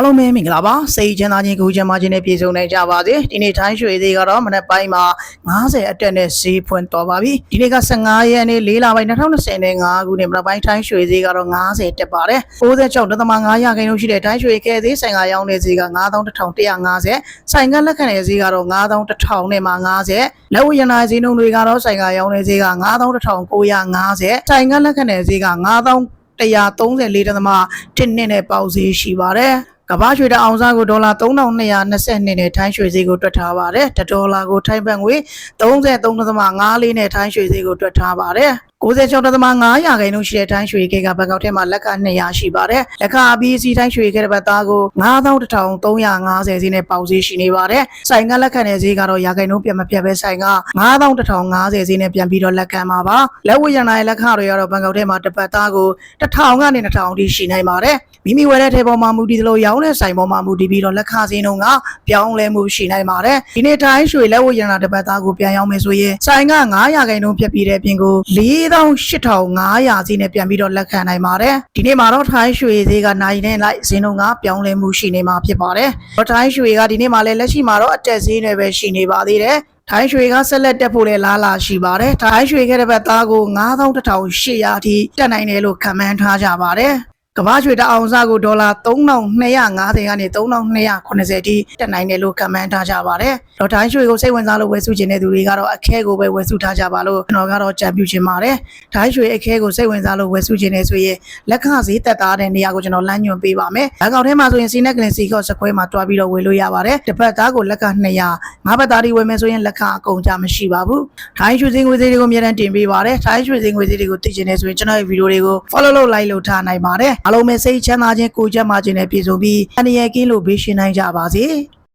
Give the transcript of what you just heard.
အားလုံးပဲမင်္ဂလာပါစိတ်ချမ်းသာခြင်းကိုယ်ချမ်းသာခြင်းနဲ့ပြည့်စုံနိုင်ကြပါစေဒီနေ့ထိုင်းရွှေသေးကတော့မနေ့ပိုင်းမှာ90အတက်နဲ့ဈေးဖွင့်တော်ပါပြီဒီနေ့က15ရက်နေ့4လပိုင်း2025ခုနှစ်မနေ့ပိုင်းထိုင်းရွှေသေးကတော့90တက်ပါတယ်96.5ရာခိုင်နှုန်းရှိတဲ့ထိုင်းရွှေကဲသေးဆိုင်ကရောင်းတဲ့ဈေးက9150ဆိုင်ကလက်ခံတဲ့ဈေးကတော့9100နဲ့မှ90လက်ဝရနာဈေးနှုန်းတွေကတော့ဆိုင်ကရောင်းတဲ့ဈေးက9150ဆိုင်ကလက်ခံတဲ့ဈေးက9000 134တသမ1နှစ်နဲ့ပေါက်ဈေးရှိပါတယ်။ ကမ္ဘာရွှေတအောင်စားကိုဒေါ်လာ3222နဲ့ထိုင်းရွှေဈေးကိုတွက်ထားပါတယ်။တဒေါ်လာကိုထိုင်းဘတ်ငွေ33.54နဲ့ထိုင်းရွှေဈေးကိုတွက်ထားပါတယ်။ 96.5ရာခိုင်နှုန်းရှိတဲ့ထိုင်းရွှေကဲကဘက်ကောက်ထဲမှာလက်က200ရှိပါတယ်။လက်ကအပြီးစီထိုင်းရွှေကဲတဲ့ဘက်သားကို9350ဈေးနဲ့ပေါက်ဈေးရှိနေပါတယ်။ဆိုင်ကလက်ခံတဲ့ဈေးကတော့ရာခိုင်နှုန်းပြတ်မပြတ်ပဲဆိုင်က9150ဈေးနဲ့ပြန်ပြီးတော့လက်ခံပါပါ။လက်ဝရနာရဲ့လက်ခတွေကတော့ဘက်ကောက်ထဲမှာတစ်ပတ်သားကို1000ကနေ2000အထိရှိနိုင်ပါတယ်။မိမိဝယ်တဲ့ထဲပေါ်မှာမူတည်သလိုရောင်းတဲ့ဆိုင်ပေါ်မှာမူတည်ပြီးတော့လက်ခဈေးနှုန်းကပြောင်းလဲမှုရှိနိုင်ပါတယ်။ဒီနေ့ထိုင်းရွှေလက်ဝရနာတစ်ပတ်သားကိုပြန်ရောင်းမယ်ဆိုရင်ဆိုင်က900ရာခိုင်နှုန်းပြတ်ပြီးတဲ့အပြင်ကို48,500ဈေးနဲ့ပြန်ပြီးတော့လက်ခံနိုင်ပါတယ်။ဒီနေ့မှာတော့ထိုင်းရွှေဈေးကနိုင်နဲ့လိုက်ဈေးနှုန်းကပြောင်းလဲမှုရှိနေမှာဖြစ်ပါတယ်။တော့ထိုင်းရွှေကဒီနေ့မှာလည်းလက်ရှိမှာတော့အတက်ဈေးနဲ့ပဲရှိနေပါသေးတယ်။ထိုင်းရွှေကဆက်လက်တက်ဖို့လည်းလားလာရှိပါတယ်။ထိုင်းရွှေခဲ့တဲ့ဘက်သားကို91,800အထိတက်နိုင်တယ်လို့ခန့်မှန်းထားကြပါတယ်။ ကမ္ဘာရွှေတအောင်စားကိုဒေါ်လာ3250ကနေ3280အထိတက်နိုင်တယ်လို့ခန့်မှန်းထားကြပါတယ်။တော့တိုင်းရွှေကိုစိတ်ဝင်စားလို့ဝယ်စုခြင်းတဲ့သူတွေကတော့အခဲကိုပဲဝယ်စုထားကြပါလို့ကျွန်တော်ကတော့ကြံပြုချင်ပါတယ်။တိုင်းရွှေအခဲကိုစိတ်ဝင်စားလို့ဝယ်စုခြင်းနေဆိုရင်လက်ခဈေးတက်သားတဲ့နေရာကိုကျွန်တော်လမ်းညွှန်ပေးပါမယ်။ဘန်ကောက်ထဲမှာဆိုရင်စီနက်ကလင်စီကော့စခွဲမှာတွားပြီးတော့ဝယ်လို့ရပါတယ်။တစ်ပတ်သားကိုလက်က200ငါးပတ်သားတွေဝယ်မယ်ဆိုရင်လက်ခအကုန်ကြမရှိပါဘူး။တိုင်းရွှေစင်ငွေဈေးတွေကိုအများတန်းတင်ပေးပါတယ်။တိုင်းရွှေစင်ငွေဈေးတွေကိုသိချင်နေဆိုရင်ကျွန်တော်ရဲ့ဗီဒီယိုတွေကို follow လုပ် like လုပ်ထားနိုင်ပါတယ်။အားလုံးပဲစိတ်ချမ်းသာခြင်းကိုယ်ချမ်းသာခြင်းနဲ့ပြည့်စုံပြီးအနေရကင်းလို့ဘေးရှင်းနိုင်ကြပါစေ။